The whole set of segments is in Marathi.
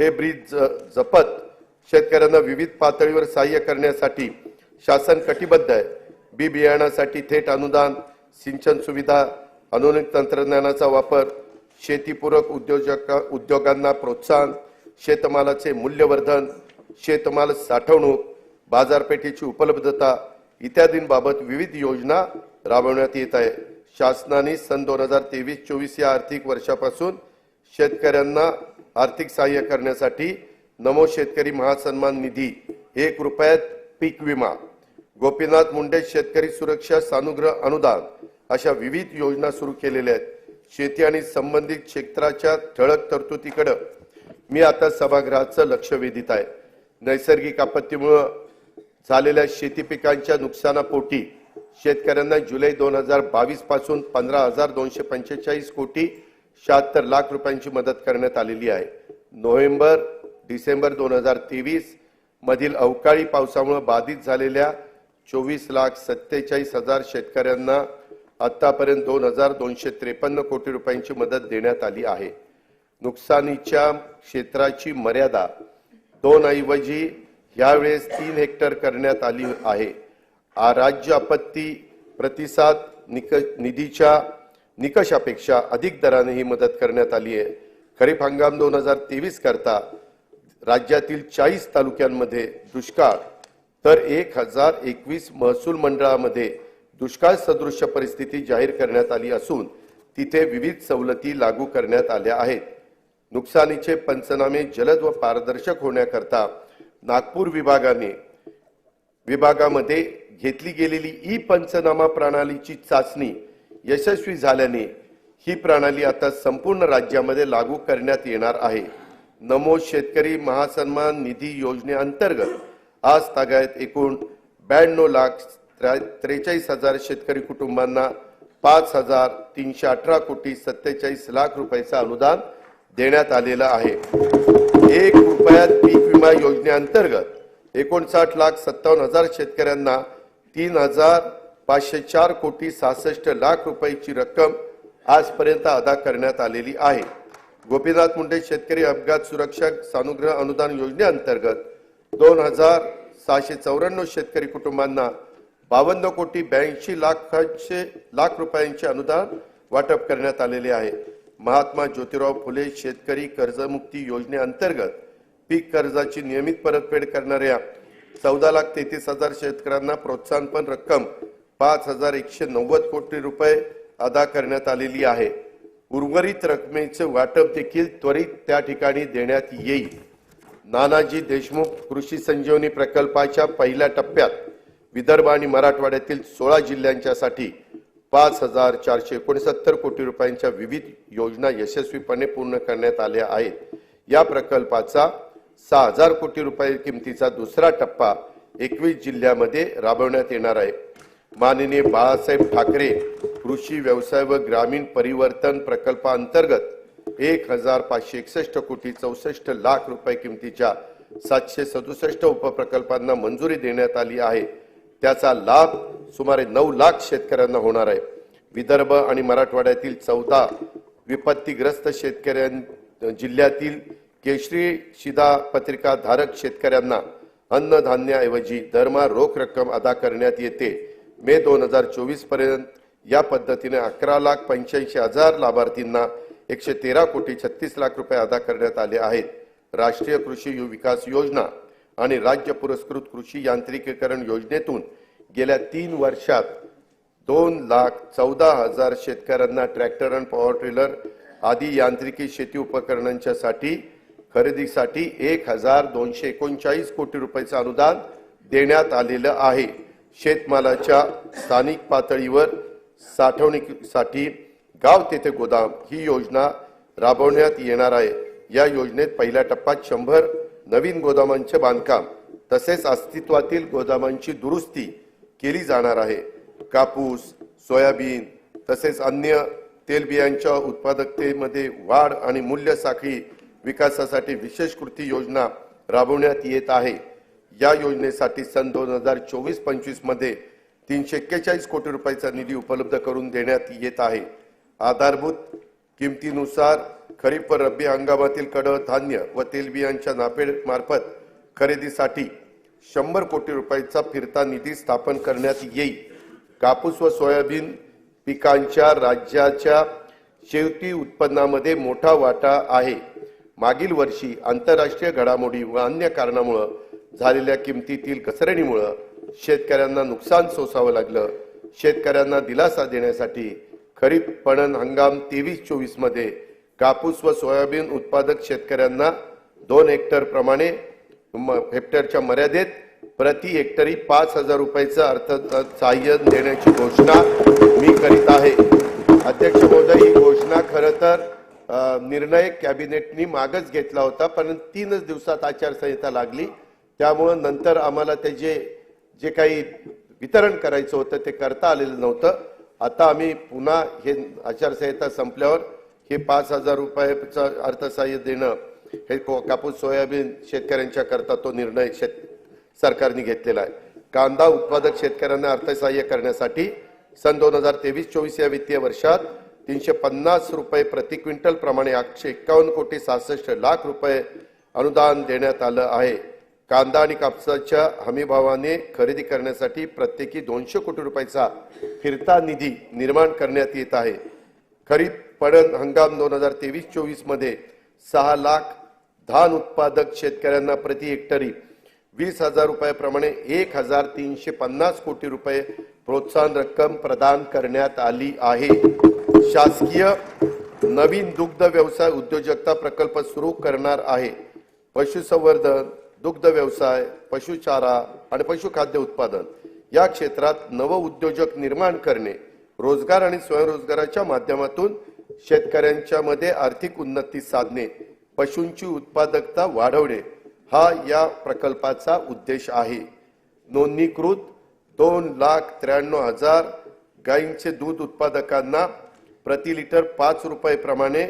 हे ब्रीज ज- जपत शेतकऱ्यांना विविध पातळीवर सहाय्य करण्यासाठी शासन कटिबद्ध आहे. बी बियाणासाठी थेट अनुदान सिंचन सुविधा आधुनिक तंत्रज्ञानाचा वापर शेतीपूरक उद्योजक उद्योगांना प्रोत्साहन शेतमालाचे मूल्यवर्धन शेतमाल साठवणूक बाजारपेठेची उपलब्धता इत्यादींबाबत विविध योजना राबवण्यात येत आहे. शासनाने सन दोन हजार तेवीस चोवीस या आर्थिक वर्षापासून शेतकऱ्यांना आर्थिक सहाय्य करण्यासाठी नमो शेतकरी महासन्मान निधी एक रुपयात पीक विमा गोपीनाथ मुंडे शेतकरी सुरक्षा सानुग्रह अनुदान अशा विविध योजना सुरू केलेल्या आहेत. शेती आणि संबंधित क्षेत्राच्या ठळक तरतुदीकडे मी आता सभागृहाचं लक्ष वेधित आहे. नैसर्गिक आपत्तीमुळं झालेल्या शेती पिकांच्या नुकसानापोटी शेतकऱ्यांना जुलै दोन हजार बावीसपासून पंधरा हजार दोनशे पंचेचाळीस कोटी शहात्तर लाख रुपयांची मदत करण्यात आलेली आहे. नोव्हेंबर डिसेंबर दोन हजार तेवीस मधील अवकाळी पावसामुळे बाधित झालेल्या चोवीस लाख सत्तेचाळीस हजार शेतकऱ्यांना आतापर्यंत दोन हजार दोनशे त्रेपन्न कोटी रुपयांची मदत देण्यात आली आहे. नुकसानीच्या क्षेत्राची मर्यादा दोन ऐवजी यावेळेस तीन हेक्टर करण्यात आली आहे. राज्य आपत्ती प्रतिसाद निक निधीच्या निकषापेक्षा अधिक दराने ही मदत करण्यात आली आहे. खरीप हंगाम दोन हजार तेवीस करता राज्यातील चाळीस तालुक्यांमध्ये दुष्काळ तर एक हजार एकवीस महसूल मंडळामध्ये दुष्काळ सदृश्य परिस्थिती जाहीर करण्यात आली असून तिथे विविध सवलती लागू करण्यात आल्या आहेत. नुकसानीचे पंचनामे जलद व पारदर्शक होण्याकरता नागपूर विभागाने विभागामध्ये घेतली गेलेली ई पंचनामा प्रणालीची चाचणी यशस्वी झाल्याने ही प्रणाली आता संपूर्ण राज्यामध्ये लागू करण्यात येणार आहे. नमो शेतकरी महासन्मान निधी योजनेअंतर्गत आज तागायत एकूण ब्याण्णव लाख त्र्या- त्रेचाळीस हजार शेतकरी कुटुंबांना पाच हजार तीनशे अठरा कोटी सत्तेचाळीस लाख रुपयाचं अनुदान देण्यात आलेलं आहे. एक रुपयात पीक विमा योजनेअंतर्गत एकोणसाठ लाख सत्तावन्न हजार शेतकऱ्यांना तीन हजार पाचशे चार कोटी सहासष्ट लाख रुपयाची रक्कम आजपर्यंत अदा करण्यात आलेली आहे. गोपीनाथ मुंडे शेतकरी अपघात सुरक्षा सानुग्रह अनुदान योजनेअंतर्गत दोन हजार सहाशे चौऱ्याण्णव शेतकरी कुटुंबांना बावन्न कोटी ब्याऐंशी लाखांचे लाख रुपयांचे अनुदान वाटप करण्यात आलेले आहे. महात्मा ज्योतिराव फुले शेतकरी कर्जमुक्ती योजनेअंतर्गत पीक कर्जाची नियमित परतफेड करणाऱ्या चौदा लाख तेहतीस हजार शेतकऱ्यांना प्रोत्साहनपण रक्कम पाच हजार एकशे नव्वद कोटी रुपये अदा करण्यात आलेली आहे. उर्वरित रकमेचे वाटप देखील त्वरित त्या ठिकाणी देण्यात येईल. नानाजी देशमुख कृषी संजीवनी प्रकल्पाच्या पहिल्या टप्प्यात विदर्भ आणि मराठवाड्यातील सोळा जिल्ह्यांच्यासाठी पाच हजार चारशे एकोणसत्तर कोटी रुपयांच्या विविध योजना यशस्वीपणे पूर्ण करण्यात आल्या आहेत. या प्रकल्पाचा सहा हजार कोटी रुपये किमतीचा दुसरा टप्पा एकवीस जिल्ह्यामध्ये राबवण्यात येणार आहे. माननीय बाळासाहेब ठाकरे कृषी व्यवसाय व ग्रामीण परिवर्तन प्रकल्पाअंतर्गत एक हजार पाचशे एकसष्ट कोटी चौसष्ट लाख रुपये किमतीच्या सातशे सदुसष्ट उपप्रकल्पांना मंजुरी देण्यात आली आहे. त्याचा लाभ सुमारे नऊ लाख शेतकऱ्यांना होणार आहे. विदर्भ आणि मराठवाड्यातील चौदा विपत्तीग्रस्त शेतकऱ्यां जिल्ह्यातील केशरी शिदा पत्रिका धारक शेतकऱ्यांना अन्नधान्याऐवजी दरमा रोख रक्कम अदा करण्यात येते. मे दोन हजार चोवीसपर्यंत या पद्धतीने अकरा लाख पंच्याऐंशी हजार लाभार्थींना एकशे तेरा कोटी छत्तीस लाख रुपये अदा करण्यात आले आहेत. राष्ट्रीय कृषी विकास योजना आणि राज्य पुरस्कृत कृषी यांत्रिकीकरण योजनेतून गेल्या तीन वर्षात दोन लाख चौदा हजार शेतकऱ्यांना ट्रॅक्टर आणि पॉवर ट्रेलर आदी यांत्रिकी शेती उपकरणांच्या साठी खरेदीसाठी एक हजार दोनशे एकोणचाळीस कोटी रुपयाचं अनुदान देण्यात आलेलं आहे. शेतमालाच्या स्थानिक पातळीवर साठवणुकीसाठी गाव तेथे गोदाम. ही योजना राबवण्यात येणार आहे. या योजनेत पहिल्या टप्प्यात शंभर नवीन गोदामांचे बांधकाम तसेच अस्तित्वातील गोदामांची दुरुस्ती केली जाणार आहे. कापूस सोयाबीन तसेच अन्य तेलबियांच्या उत्पादकतेमध्ये वाढ आणि मूल्य साखळी विकासासाठी विशेष कृती योजना राबवण्यात येत आहे. या योजनेसाठी सन दोन हजार चोवीस पंचवीसमध्ये तीनशे एक्केचाळीस कोटी रुपयाचा निधी उपलब्ध करून देण्यात येत आहे. आधारभूत किमतीनुसार खरीप व रब्बी हंगामातील कडधान्य व तेलबियांच्या नाफेड मार्फत खरेदीसाठी शंभर कोटी रुपयाचा फिरता निधी स्थापन करण्यात येईल. कापूस व सोयाबीन पिकांच्या राज्याच्या शेवटी उत्पन्नामध्ये मोठा वाटा आहे. मागील वर्षी आंतरराष्ट्रीय घडामोडी व अन्य कारणामुळं झालेल्या किमतीतील घसरणीमुळं शेतकऱ्यांना नुकसान सोसावं लागलं. शेतकऱ्यांना दिलासा देण्यासाठी खरीप पणन हंगाम तेवीस चोवीसमध्ये कापूस व सोयाबीन उत्पादक शेतकऱ्यांना दोन हेक्टर प्रमाणे हेक्टरच्या मर्यादेत प्रति हेक्टरी पाच हजार रुपयाचं अर्थ सहाय्य देण्याची घोषणा मी करीत आहे. अध्यक्ष महोदय ही घोषणा खरं तर निर्णय कॅबिनेटनी मागच घेतला होता पण तीनच दिवसात आचारसंहिता लागली. त्यामुळं नंतर आम्हाला ते जे जे काही वितरण करायचं होतं ते करता आलेलं नव्हतं. आता आम्ही पुन्हा हे आचारसंहिता संपल्यावर हे पाच हजार रुपयाचं अर्थसहाय्य देणं हे को- कापूस सोयाबीन शेतकऱ्यांच्या करता तो निर्णय शेत सरकारने घेतलेला आहे. कांदा उत्पादक शेतकऱ्यांना अर्थसहाय्य करण्यासाठी सन दोन हजार तेवीस चोवीस या वित्तीय वर्षात तीनशे पन्नास रुपये प्रति क्विंटल प्रमाणे आठशे एक्कावन्न कोटी सहासष्ट लाख रुपये अनुदान देण्यात आलं आहे. कांदा आणि कापसाच्या हमीभावाने खरेदी करण्यासाठी प्रत्येकी दोनशे कोटी रुपयाचा फिरता निधी निर्माण करण्यात येत आहे. खरीप पडण हंगाम दोन हजार तेवीस चोवीसमध्ये सहा लाख धान उत्पादक शेतकऱ्यांना प्रति हेक्टरी वीस हजार रुपयाप्रमाणे एक हजार तीनशे पन्नास कोटी रुपये प्रोत्साहन रक्कम प्रदान करण्यात आली आहे. शासकीय नवीन दुग्ध व्यवसाय उद्योजकता प्रकल्प सुरू करणार आहे. पशुसंवर्धन दुग्ध व्यवसाय पशुचारा आणि पशुखाद्य उत्पादन या क्षेत्रात नव उद्योजक निर्माण करणे रोजगार आणि स्वयंरोजगाराच्या माध्यमातून शेतकऱ्यांच्या मध्ये आर्थिक उन्नती साधणे पशूंची उत्पादकता वाढवणे हा या प्रकल्पाचा उद्देश आहे. नोंदणीकृत दोन लाख त्र्याण्णव हजार गायींचे दूध उत्पादकांना प्रति लिटर पाच रुपये प्रमाणे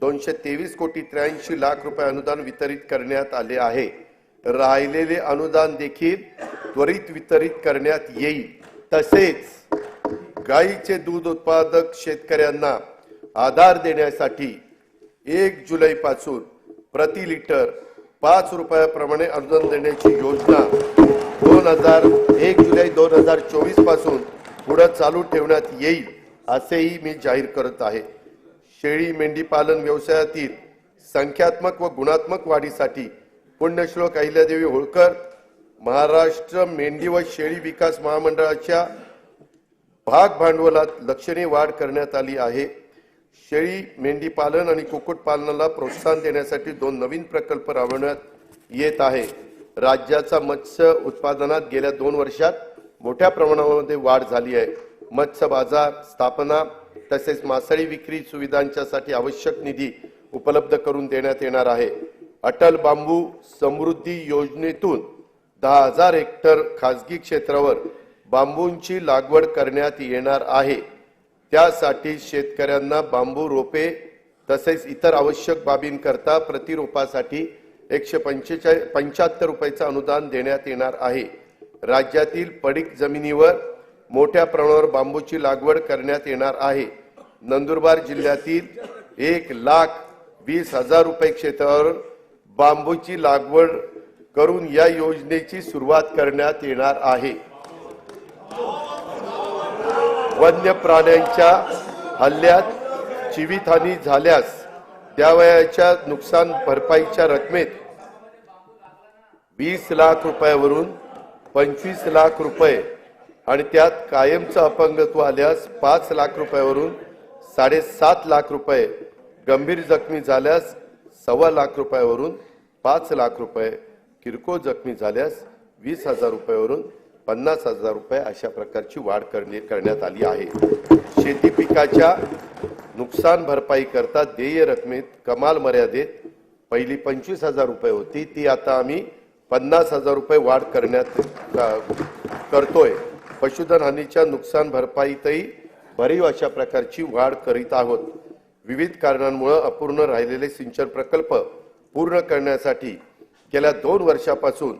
दोनशे तेवीस कोटी त्र्याऐंशी लाख रुपये अनुदान वितरित करण्यात आले आहे. राहिलेले अनुदान देखील त्वरित वितरित करण्यात येईल. तसेच गायीचे दूध उत्पादक शेतकऱ्यांना आधार देण्यासाठी एक जुलै पासून प्रति लिटर पाच रुपयाप्रमाणे अनुदान देण्याची योजना दोन हजार एक जुलै दोन हजार चोवीसपासून पुढे चालू ठेवण्यात येईल असेही मी जाहीर करत आहे. शेळी मेंढी पालन व्यवसायातील संख्यात्मक व गुणात्मक वाढीसाठी पुण्यश्लोक अहिल्यादेवी होळकर महाराष्ट्र मेंढी व शेळी विकास महामंडळाच्या भाग भांडवलात लक्षणीय वाढ करण्यात आली आहे. शेळी मेंढी पालन आणि कुक्कुटपालनाला प्रोत्साहन देण्यासाठी दोन नवीन प्रकल्प राबवण्यात येत आहे. राज्याचा मत्स्य उत्पादनात गेल्या दोन वर्षात मोठ्या प्रमाणामध्ये वाढ झाली आहे. मत्स्य बाजार स्थापना तसेच मासळी विक्री सुविधांच्यासाठी आवश्यक निधी उपलब्ध करून देण्यात येणार आहे. अटल बांबू समृद्धी योजनेतून दहा हजार हेक्टर खासगी क्षेत्रावर बांबूंची लागवड करण्यात येणार आहे. त्यासाठी शेतकऱ्यांना बांबू रोपे तसेच इतर आवश्यक बाबींकरता प्रतिरोपासाठी एकशे पंचेचाळीस पंच्याहत्तर रुपयाचं अनुदान देण्यात येणार आहे. राज्यातील पडीक जमिनीवर मोठ्या प्रमाणावर बांबूची लागवड करण्यात येणार आहे. नंदुरबार जिल्ह्यातील एक लाख वीस हजार रुपये क्षेत्रावर बांबूची लागवड करून या योजनेची सुरुवात करण्यात येणार आहे. वन्य प्राण्यांच्या हल्ल्यात जीवितहानी झाल्यास त्यावयाच्या नुकसान भरपाईच्या रकमेत वीस लाख रुपयावरून पंचवीस लाख रुपये आणि त्यात कायमचं अपंगत्व आल्यास पाच लाख रुपयावरून साडेसात लाख रुपये गंभीर जखमी झाल्यास सव्वा लाख रुपयावरून पाच लाख रुपये किरकोळ जखमी झाल्यास वीस हजार रुपयावरून पन्नास हजार रुपये अशा प्रकारची वाढ करणे करण्यात आली आहे. शेती पिकाच्या नुकसान भरपाई करता देय रकमेत कमाल मर्यादेत पहिली पंचवीस हजार रुपये होती. ती आता आम्ही पन्नास हजार रुपये वाढ करण्यात क- करतोय. पशुधन हानीच्या नुकसान भरपाईतही भरीव अशा प्रकारची वाढ करीत आहोत. विविध कारणांमुळं अपूर्ण राहिलेले सिंचन प्रकल्प पूर्ण करण्यासाठी गेल्या दोन वर्षापासून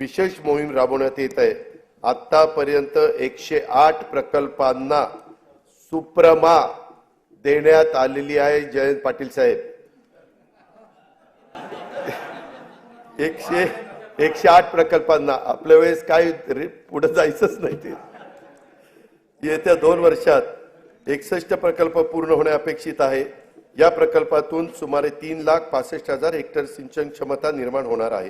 विशेष मोहीम राबवण्यात येत आहे. आतापर्यंत एकशे आठ प्रकल्पांना सुप्रमा देण्यात आलेली आहे जयंत पाटील साहेब. एकशे एकशे आठ प्रकल्पांना आपल्या वेळेस काय पुढे जायचंच नाही ते. येत्या दोन वर्षात एकसष्ट प्रकल्प पूर्ण होणे अपेक्षित आहे. या प्रकल्पातून सुमारे तीन लाख पासष्ट हजार हेक्टर सिंचन क्षमता निर्माण होणार आहे.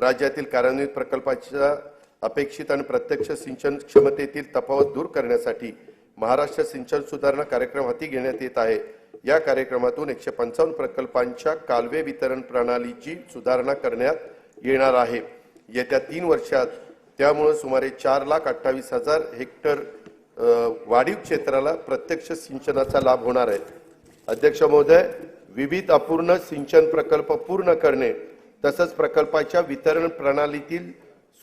राज्यातील कार्यान्वित प्रकल्पाच्या अपेक्षित आणि प्रत्यक्ष सिंचन क्षमतेतील तफावत दूर करण्यासाठी महाराष्ट्र सिंचन सुधारणा कार्यक्रम हाती घेण्यात येत आहे. या कार्यक्रमातून एकशे पंचावन्न प्रकल्पांच्या कालवे वितरण प्रणालीची सुधारणा करण्यात येणार आहे. येत्या तीन वर्षात त्यामुळे सुमारे चार लाख अठ्ठावीस हजार हेक्टर वाढीव क्षेत्राला प्रत्यक्ष सिंचनाचा लाभ होणार आहे. अध्यक्ष महोदय विविध अपूर्ण सिंचन प्रकल्प पूर्ण करणे तसंच प्रकल्पाच्या वितरण प्रणालीतील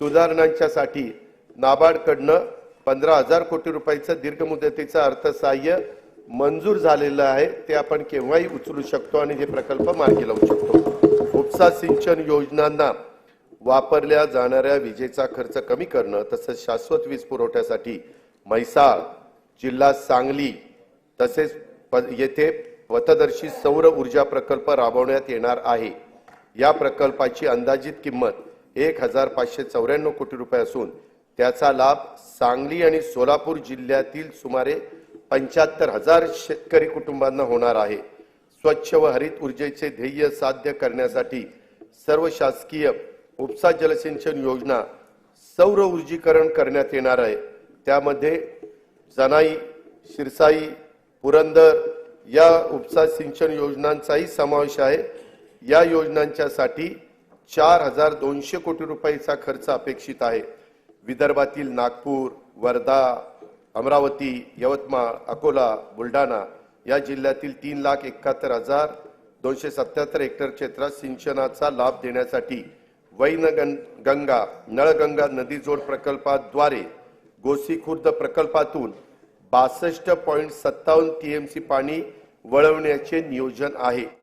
सुधारणांच्यासाठी नाबार्डकडनं पंधरा हजार कोटी रुपयाचं दीर्घ मुदतीचं अर्थसहाय्य मंजूर झालेलं आहे ते आपण केव्हाही उचलू शकतो आणि हे प्रकल्प मार्गी लावू शकतो. उपसा सिंचन योजनांना वापरल्या जाणाऱ्या विजेचा खर्च कमी करणं तसंच शाश्वत वीज पुरवठ्यासाठी म्हैसाळ जिल्हा सांगली तसेच प- येथे पथदर्शी सौर ऊर्जा प्रकल्प राबवण्यात येणार आहे. या प्रकल्पाची अंदाजित किंमत एक हजार पाचशे चौऱ्याण्णव कोटी रुपये असून त्याचा लाभ सांगली आणि सोलापूर जिल्ह्यातील सुमारे पंच्याहत्तर हजार शेतकरी कुटुंबांना होणार आहे. स्वच्छ व हरित ऊर्जेचे ध्येय साध्य करण्यासाठी सर्व शासकीय उपसा जलसिंचन योजना सौर ऊर्जीकरण करण्यात येणार आहे. त्यामध्ये जनाई शिरसाई पुरंदर या उपसा सिंचन योजनांचाही समावेश आहे. या योजनांच्यासाठी चार हजार दोनशे कोटी रुपयाचा खर्च अपेक्षित आहे. विदर्भातील नागपूर वर्धा अमरावती यवतमाळ अकोला बुलढाणा या जिल्ह्यातील तीन लाख एकाहत्तर हजार दोनशे सत्याहत्तर हेक्टर क्षेत्रात सिंचनाचा लाभ देण्यासाठी वैनगं गंगा नळगंगा नदी जोड प्रकल्पाद्वारे गोसी खुर्द प्रकल्पातून बासष्ट पॉईंट सत्तावन्न टीएमसी पाणी वळवण्याचे नियोजन आहे.